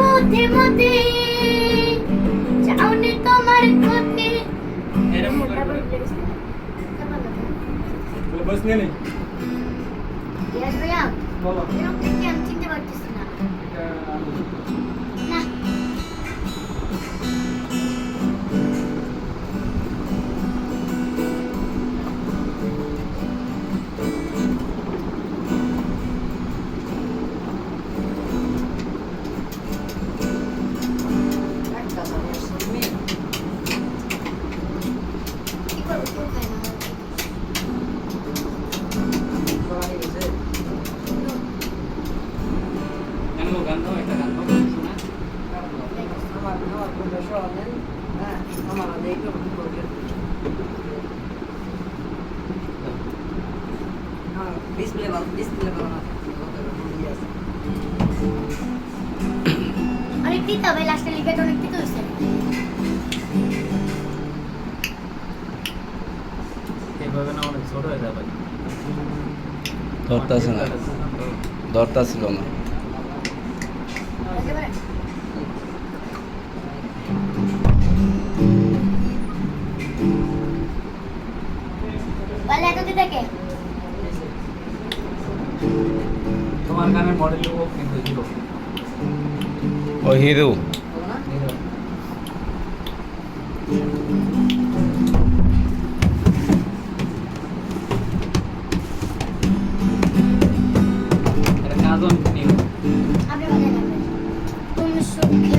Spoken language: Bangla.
বুদ্ধিমতী চাওনি তোমার ক্ষতি। বস নিয়ে নেই ইয়াস ভাইয়া এরকম দেখে আমি চিনতে পারতেছি না ডিসপ্লে ভালো ডিসপ্লে ভালো না অনেক দিতে হবে লাস্টে লিখে অনেক দিতে এইভাবে না অনেক ছোট হয়ে যাবে ধরতেছে না। না। এত দিতে কে তোমার গানের মডেল ও কিন্তু হিরো। ও হিরো? thank olmuşum.